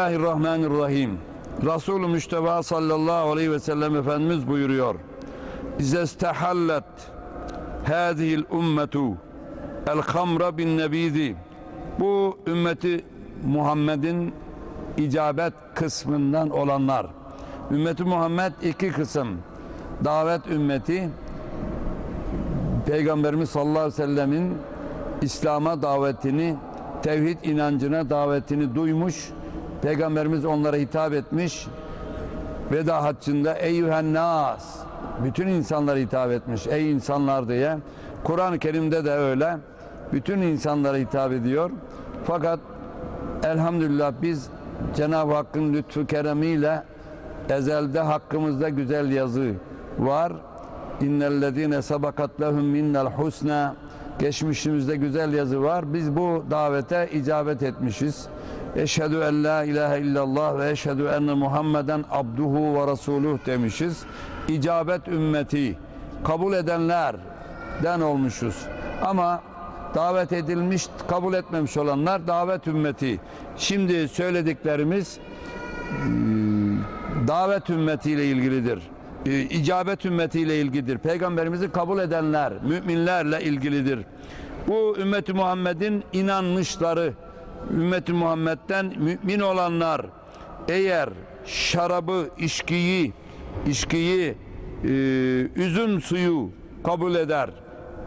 Bismillahirrahmanirrahim. Resul-ü Müşteba sallallahu aleyhi ve sellem Efendimiz buyuruyor. İzestehallet hâzihil ummetu el hamra bin nebidi. Bu ümmeti Muhammed'in icabet kısmından olanlar. Ümmeti Muhammed iki kısım. Davet ümmeti Peygamberimiz sallallahu aleyhi ve sellemin İslam'a davetini, tevhid inancına davetini duymuş. Peygamberimiz onlara hitap etmiş. Veda haccında eyyühen nas bütün insanlara hitap etmiş. Ey insanlar diye. Kur'an-ı Kerim'de de öyle. Bütün insanlara hitap ediyor. Fakat elhamdülillah biz Cenab-ı Hakk'ın lütfu keremiyle ezelde hakkımızda güzel yazı var. İnnellezine sabakat lehum minnel husna geçmişimizde güzel yazı var. Biz bu davete icabet etmişiz. Eşhedü en la ilahe illallah ve eşhedü enne Muhammeden abduhu ve resuluh demişiz. İcabet ümmeti kabul edenlerden olmuşuz. Ama davet edilmiş, kabul etmemiş olanlar davet ümmeti. Şimdi söylediklerimiz davet ümmetiyle ilgilidir. İcabet ümmetiyle ilgilidir. Peygamberimizi kabul edenler, müminlerle ilgilidir. Bu ümmeti Muhammed'in inanmışları, ümmeti Muhammed'den mümin olanlar eğer şarabı, içkiyi, içkiyi, e, üzüm suyu kabul eder,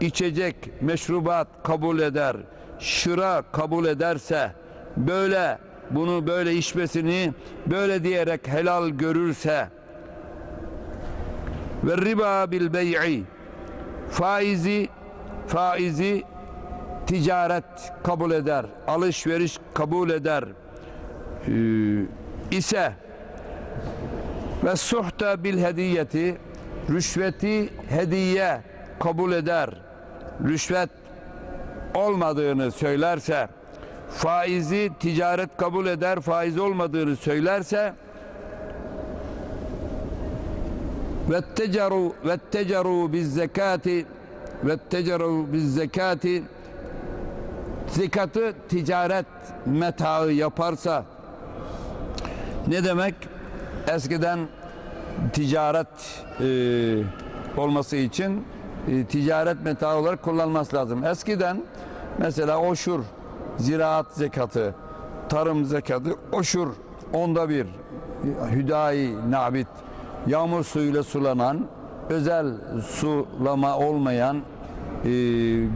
içecek, meşrubat kabul eder, şıra kabul ederse, böyle bunu böyle içmesini böyle diyerek helal görürse ve riba bil bey'i faizi faizi ticaret kabul eder, alışveriş kabul eder ee, ise ve suhta bil hediyeti rüşveti hediye kabul eder. Rüşvet olmadığını söylerse faizi ticaret kabul eder, faiz olmadığını söylerse ve tecaru ve tecaru biz zekati ve tecaru biz zekati zekatı ticaret metaı yaparsa ne demek? Eskiden ticaret e, olması için e, ticaret metaı olarak kullanması lazım. Eskiden mesela oşur, ziraat zekatı, tarım zekatı, oşur onda bir, hüdayi nabit, yağmur suyuyla sulanan, özel sulama olmayan, e,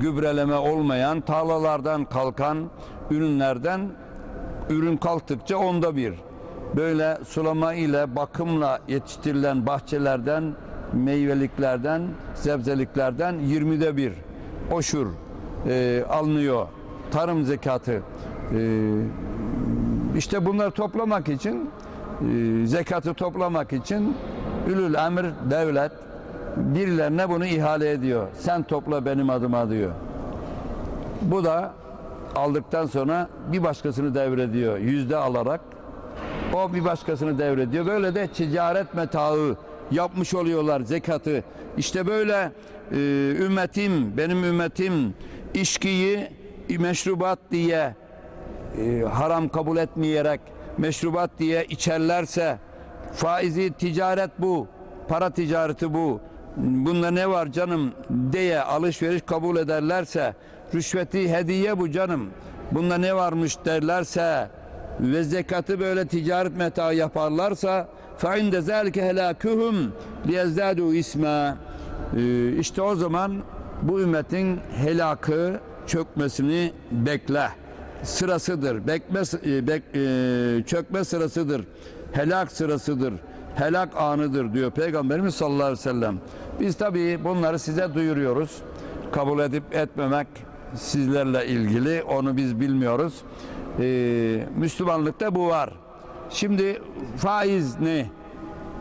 gübreleme olmayan, tarlalardan kalkan ürünlerden ürün kalktıkça onda bir. Böyle sulama ile bakımla yetiştirilen bahçelerden, meyveliklerden, sebzeliklerden 20'de bir oşur e, alınıyor. Tarım zekatı. E, işte bunları toplamak için, e, zekatı toplamak için ülül emir devlet birilerine bunu ihale ediyor. Sen topla benim adıma diyor. Bu da aldıktan sonra bir başkasını devrediyor. Yüzde alarak o bir başkasını devrediyor. Böyle de ticaret metağı yapmış oluyorlar zekatı. İşte böyle e, ümmetim, benim ümmetim içkiyi meşrubat diye e, haram kabul etmeyerek meşrubat diye içerlerse faizi ticaret bu, para ticareti bu. Bunda ne var canım diye alışveriş kabul ederlerse rüşveti hediye bu canım. Bunda ne varmış derlerse ve zekatı böyle ticaret meta yaparlarsa fe inde zelike helâkühüm liyezdâdû ismâ. Ee, işte o zaman bu ümmetin helakı çökmesini bekle. Sırasıdır. Bekme e, bek, e, çökme sırasıdır. Helak sırasıdır. Helak anıdır diyor Peygamberimiz sallallahu aleyhi ve sellem biz tabii bunları size duyuruyoruz kabul edip etmemek sizlerle ilgili onu biz bilmiyoruz ee, Müslümanlıkta bu var. Şimdi faiz ne?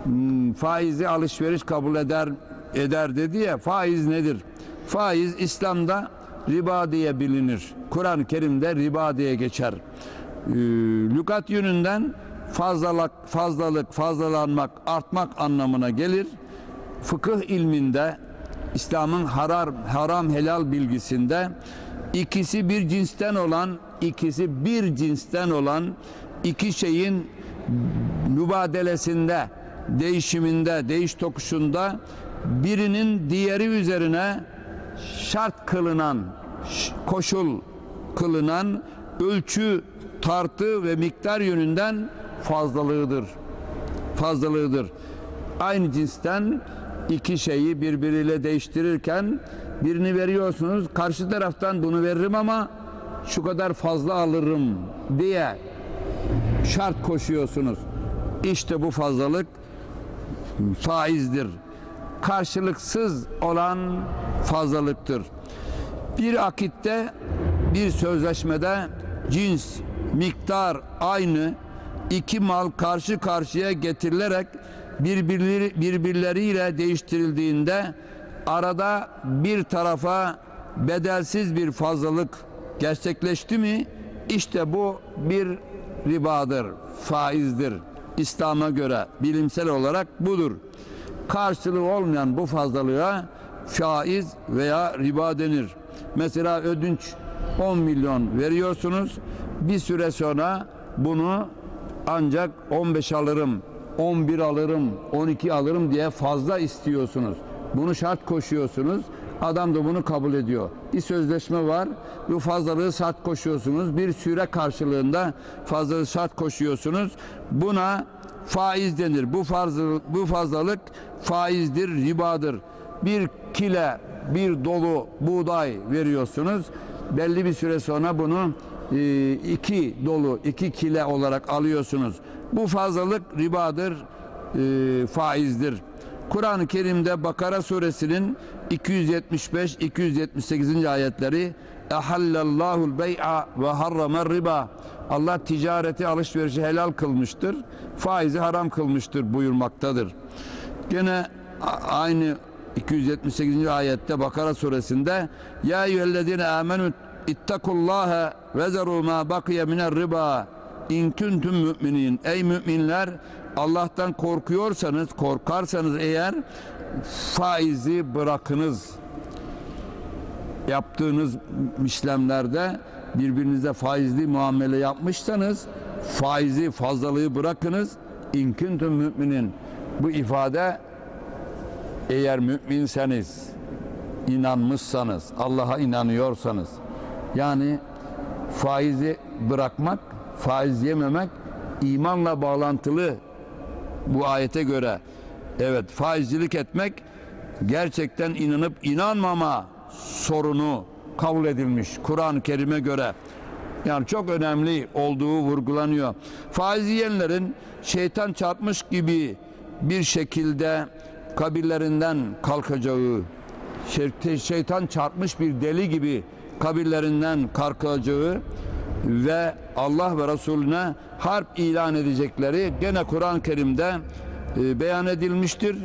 Hmm, faizi alışveriş kabul eder eder dedi ya faiz nedir? Faiz İslam'da riba diye bilinir. Kur'an-ı Kerim'de riba diye geçer. Ee, lügat yönünden fazlalık, fazlalık, fazlalanmak, artmak anlamına gelir. Fıkıh ilminde İslam'ın haram, haram helal bilgisinde ikisi bir cinsten olan ikisi bir cinsten olan iki şeyin mübadelesinde, değişiminde, değiş tokuşunda birinin diğeri üzerine şart kılınan, koşul kılınan ölçü, tartı ve miktar yönünden fazlalığıdır. Fazlalığıdır. Aynı cinsten iki şeyi birbiriyle değiştirirken birini veriyorsunuz, karşı taraftan bunu veririm ama şu kadar fazla alırım diye şart koşuyorsunuz. İşte bu fazlalık faizdir. Karşılıksız olan fazlalıktır. Bir akitte, bir sözleşmede cins, miktar aynı iki mal karşı karşıya getirilerek birbirleri, birbirleriyle değiştirildiğinde arada bir tarafa bedelsiz bir fazlalık gerçekleşti mi işte bu bir ribadır, faizdir. İslam'a göre bilimsel olarak budur. Karşılığı olmayan bu fazlalığa faiz veya riba denir. Mesela ödünç 10 milyon veriyorsunuz. Bir süre sonra bunu ancak 15 alırım, 11 alırım, 12 alırım diye fazla istiyorsunuz. Bunu şart koşuyorsunuz. Adam da bunu kabul ediyor. Bir sözleşme var. Bu fazlalığı şart koşuyorsunuz. Bir süre karşılığında fazlalığı şart koşuyorsunuz. Buna faiz denir. Bu fazlalık, bu fazlalık faizdir, ribadır. Bir kile, bir dolu buğday veriyorsunuz. Belli bir süre sonra bunu e, iki dolu, iki kile olarak alıyorsunuz. Bu fazlalık ribadır, e, faizdir. Kur'an-ı Kerim'de Bakara suresinin 275-278. ayetleri Ehallallahul bey'a ve harramer riba Allah ticareti alışverişi helal kılmıştır. Faizi haram kılmıştır buyurmaktadır. Gene aynı 278. ayette Bakara suresinde Ya eyyühellezine amenü ittakullaha ve zeru ma bakiye miner riba in kuntum müminin Ey müminler Allah'tan korkuyorsanız korkarsanız eğer faizi bırakınız. Yaptığınız işlemlerde birbirinize faizli muamele yapmışsanız faizi fazlalığı bırakınız. İn kuntum müminin bu ifade eğer müminseniz inanmışsanız Allah'a inanıyorsanız yani faizi bırakmak faiz yememek imanla bağlantılı bu ayete göre evet faizcilik etmek gerçekten inanıp inanmama sorunu kabul edilmiş Kur'an-ı Kerim'e göre. Yani çok önemli olduğu vurgulanıyor. Faiz yiyenlerin şeytan çarpmış gibi bir şekilde kabirlerinden kalkacağı, şey- şeytan çarpmış bir deli gibi kabirlerinden kalkacağı ve Allah ve Resulüne harp ilan edecekleri gene Kur'an-ı Kerim'de e, beyan edilmiştir.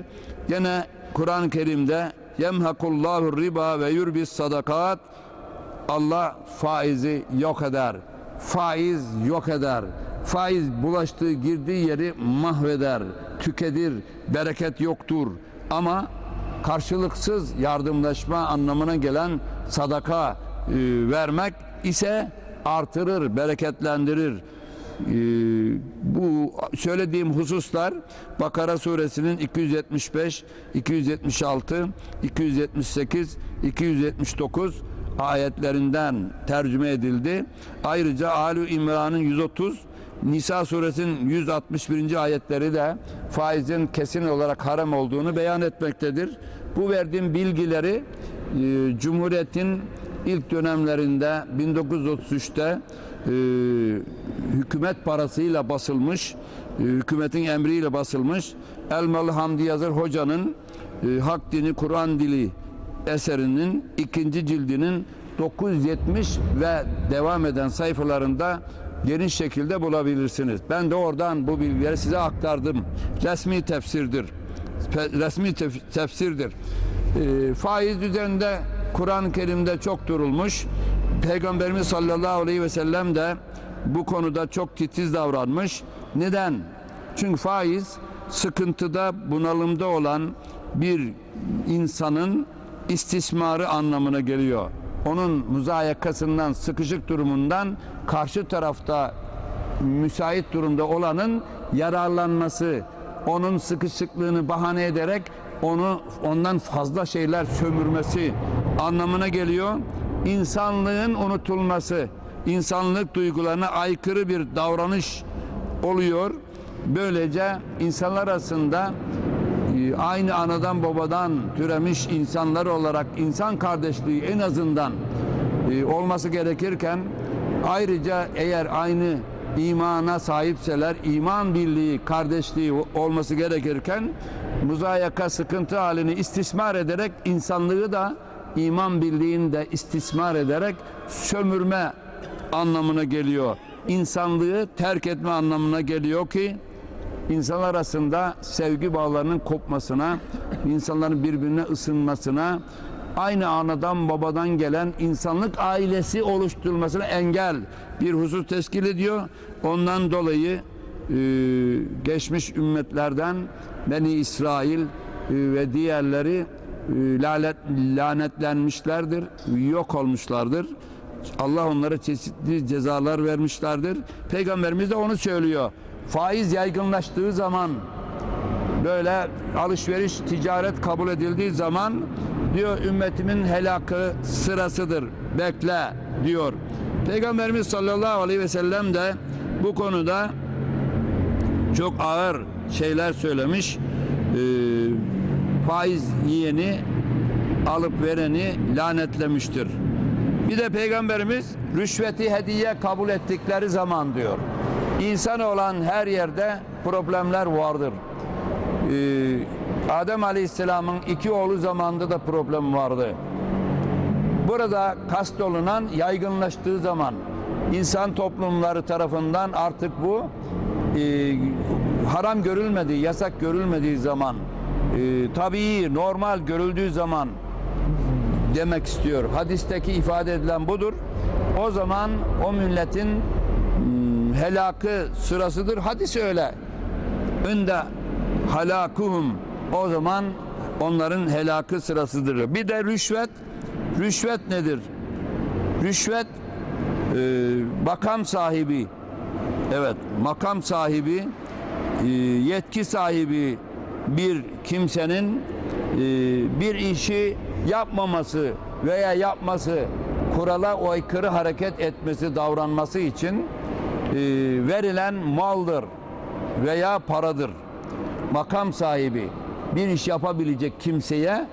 Gene Kur'an-ı Kerim'de yemhakullahu riba ve yurbis sadakat Allah faizi yok eder. Faiz yok eder. Faiz bulaştığı girdiği yeri mahveder, tüketir, bereket yoktur. Ama karşılıksız yardımlaşma anlamına gelen sadaka e, vermek ise artırır, bereketlendirir. Ee, bu söylediğim hususlar Bakara suresinin 275, 276, 278, 279 ayetlerinden tercüme edildi. Ayrıca Ali İmran'ın 130, Nisa suresinin 161. ayetleri de faizin kesin olarak haram olduğunu beyan etmektedir. Bu verdiğim bilgileri e, Cumhuriyet'in ilk dönemlerinde 1933'te e, hükümet parasıyla basılmış, e, hükümetin emriyle basılmış Elmalı Hamdi Yazır Hoca'nın e, Hak Dini Kur'an Dili eserinin ikinci cildinin 970 ve devam eden sayfalarında geniş şekilde bulabilirsiniz. Ben de oradan bu bilgileri size aktardım. Resmi tefsirdir. Resmi tef- tefsirdir. E, faiz üzerinde Kur'an-ı Kerim'de çok durulmuş. Peygamberimiz sallallahu aleyhi ve sellem de bu konuda çok titiz davranmış. Neden? Çünkü faiz sıkıntıda, bunalımda olan bir insanın istismarı anlamına geliyor. Onun muzayakasından, sıkışık durumundan karşı tarafta müsait durumda olanın yararlanması, onun sıkışıklığını bahane ederek onu ondan fazla şeyler sömürmesi anlamına geliyor. İnsanlığın unutulması, insanlık duygularına aykırı bir davranış oluyor. Böylece insanlar arasında e, aynı anadan babadan türemiş insanlar olarak insan kardeşliği en azından e, olması gerekirken ayrıca eğer aynı imana sahipseler iman birliği kardeşliği olması gerekirken muzayaka sıkıntı halini istismar ederek insanlığı da iman birliğini de istismar ederek sömürme anlamına geliyor. İnsanlığı terk etme anlamına geliyor ki insanlar arasında sevgi bağlarının kopmasına, insanların birbirine ısınmasına, aynı anadan babadan gelen insanlık ailesi oluşturulmasına engel bir husus teşkil ediyor. Ondan dolayı e, geçmiş ümmetlerden Beni İsrail e, ve diğerleri lanet, lanetlenmişlerdir, yok olmuşlardır. Allah onlara çeşitli cezalar vermişlerdir. Peygamberimiz de onu söylüyor. Faiz yaygınlaştığı zaman böyle alışveriş, ticaret kabul edildiği zaman diyor ümmetimin helakı sırasıdır. Bekle diyor. Peygamberimiz sallallahu aleyhi ve sellem de bu konuda çok ağır şeyler söylemiş. Ee, faiz yiyeni alıp vereni lanetlemiştir. Bir de peygamberimiz rüşveti hediye kabul ettikleri zaman diyor. İnsan olan her yerde problemler vardır. Ee, Adem Aleyhisselam'ın iki oğlu zamanında da problem vardı. Burada kastolunan yaygınlaştığı zaman insan toplumları tarafından artık bu e, haram görülmediği, yasak görülmediği zaman tabii normal görüldüğü zaman demek istiyor. Hadisteki ifade edilen budur. O zaman o milletin hmm, helakı sırasıdır. Hadis öyle. Önde halakuhum o zaman onların helakı sırasıdır. Bir de rüşvet. Rüşvet nedir? Rüşvet e, makam sahibi evet makam sahibi e, yetki sahibi bir kimsenin e, bir işi yapmaması veya yapması kurala aykırı hareket etmesi davranması için e, verilen maldır veya paradır. Makam sahibi bir iş yapabilecek kimseye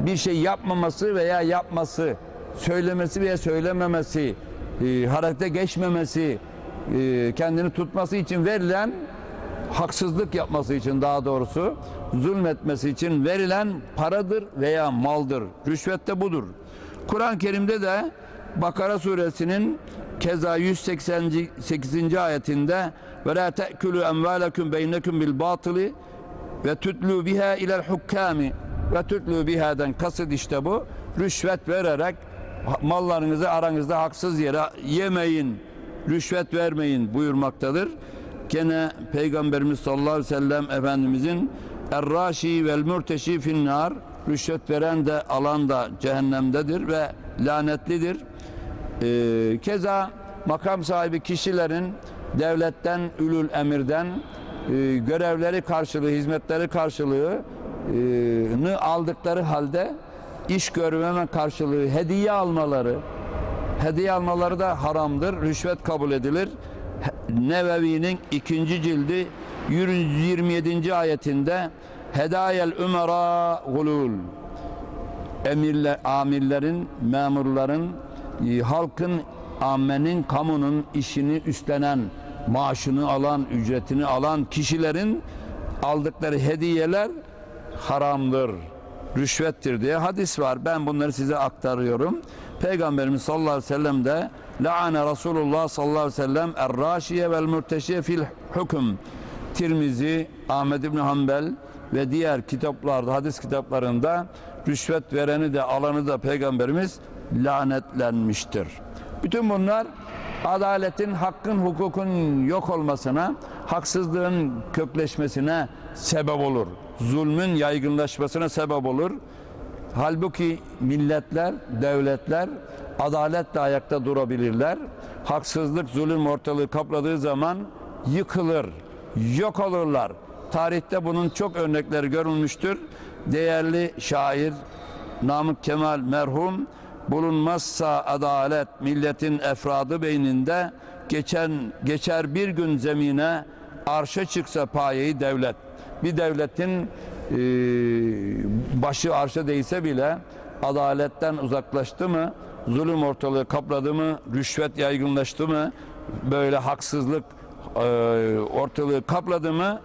bir şey yapmaması veya yapması, söylemesi veya söylememesi, e, harekete geçmemesi, e, kendini tutması için verilen haksızlık yapması için daha doğrusu zulmetmesi için verilen paradır veya maldır. Rüşvet de budur. Kur'an-ı Kerim'de de Bakara suresinin keza 188. ayetinde ve la te'kulu emvalekum beynekum bil batili ve tutlu biha ilel hukkami ve tutlu bihaden kasıt işte bu rüşvet vererek mallarınızı aranızda haksız yere yemeyin rüşvet vermeyin buyurmaktadır. Gene Peygamberimiz sallallahu aleyhi ve sellem Efendimizin Erraşi vel mürteşi finnar rüşvet veren de alan da cehennemdedir ve lanetlidir. Ee, keza makam sahibi kişilerin devletten, ülül emirden e, görevleri karşılığı, hizmetleri karşılığını aldıkları halde iş görmeme karşılığı hediye almaları, hediye almaları da haramdır, rüşvet kabul edilir. Nevevi'nin ikinci cildi 127. ayetinde Hedayel ümera gulul emirler, amirlerin, memurların, e, halkın, ammenin, kamunun işini üstlenen, maaşını alan, ücretini alan kişilerin aldıkları hediyeler haramdır, rüşvettir diye hadis var. Ben bunları size aktarıyorum. Peygamberimiz sallallahu aleyhi ve sellem de La'ane Resulullah sallallahu aleyhi ve sellem er-raşiye vel mürteşiye fil hüküm. Tirmizi, Ahmed İbni Hanbel ve diğer kitaplarda, hadis kitaplarında rüşvet vereni de alanı da Peygamberimiz lanetlenmiştir. Bütün bunlar adaletin, hakkın, hukukun yok olmasına, haksızlığın kökleşmesine sebep olur. Zulmün yaygınlaşmasına sebep olur. Halbuki milletler, devletler adaletle ayakta durabilirler. haksızlık, zulüm ortalığı kapladığı zaman yıkılır, yok olurlar. Tarihte bunun çok örnekleri görülmüştür. Değerli şair Namık Kemal merhum bulunmazsa adalet milletin efradı beyninde geçen geçer bir gün zemine arşa çıksa payeyi devlet. Bir devletin e, başı arşa değse bile adaletten uzaklaştı mı, zulüm ortalığı kapladı mı, rüşvet yaygınlaştı mı, böyle haksızlık e, ortalığı kapladı mı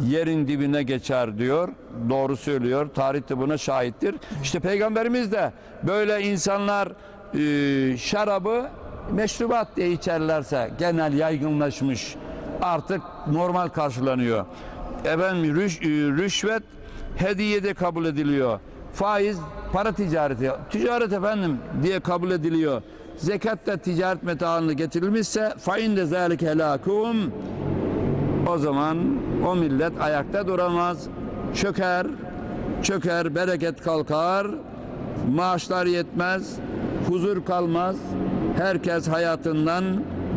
yerin dibine geçer diyor. Doğru söylüyor. Tarih de buna şahittir. İşte peygamberimiz de böyle insanlar e, şarabı meşrubat diye içerlerse genel yaygınlaşmış. Artık normal karşılanıyor. Efendim rüş, e, rüşvet hediye de kabul ediliyor. Faiz para ticareti. Ticaret efendim diye kabul ediliyor. Zekat da ticaret metahaline getirilmişse fain de zâlike helâkum o zaman o millet ayakta duramaz. Çöker, çöker, bereket kalkar, maaşlar yetmez, huzur kalmaz. Herkes hayatından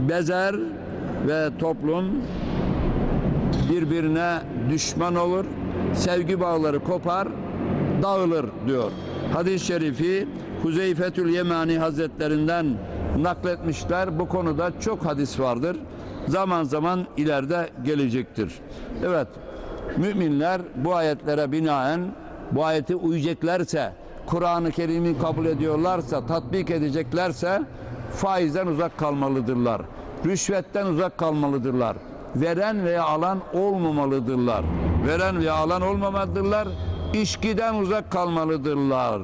bezer ve toplum birbirine düşman olur. Sevgi bağları kopar, dağılır diyor. Hadis-i şerifi Huzeyfetül Yemani Hazretlerinden nakletmişler. Bu konuda çok hadis vardır. Zaman zaman ileride gelecektir. Evet, müminler bu ayetlere binaen bu ayeti uyacaklarsa, Kur'an-ı Kerim'i kabul ediyorlarsa, tatbik edeceklerse faizden uzak kalmalıdırlar. Rüşvetten uzak kalmalıdırlar. Veren veya alan olmamalıdırlar. Veren veya alan olmamalıdırlar. İşkiden uzak kalmalıdırlar.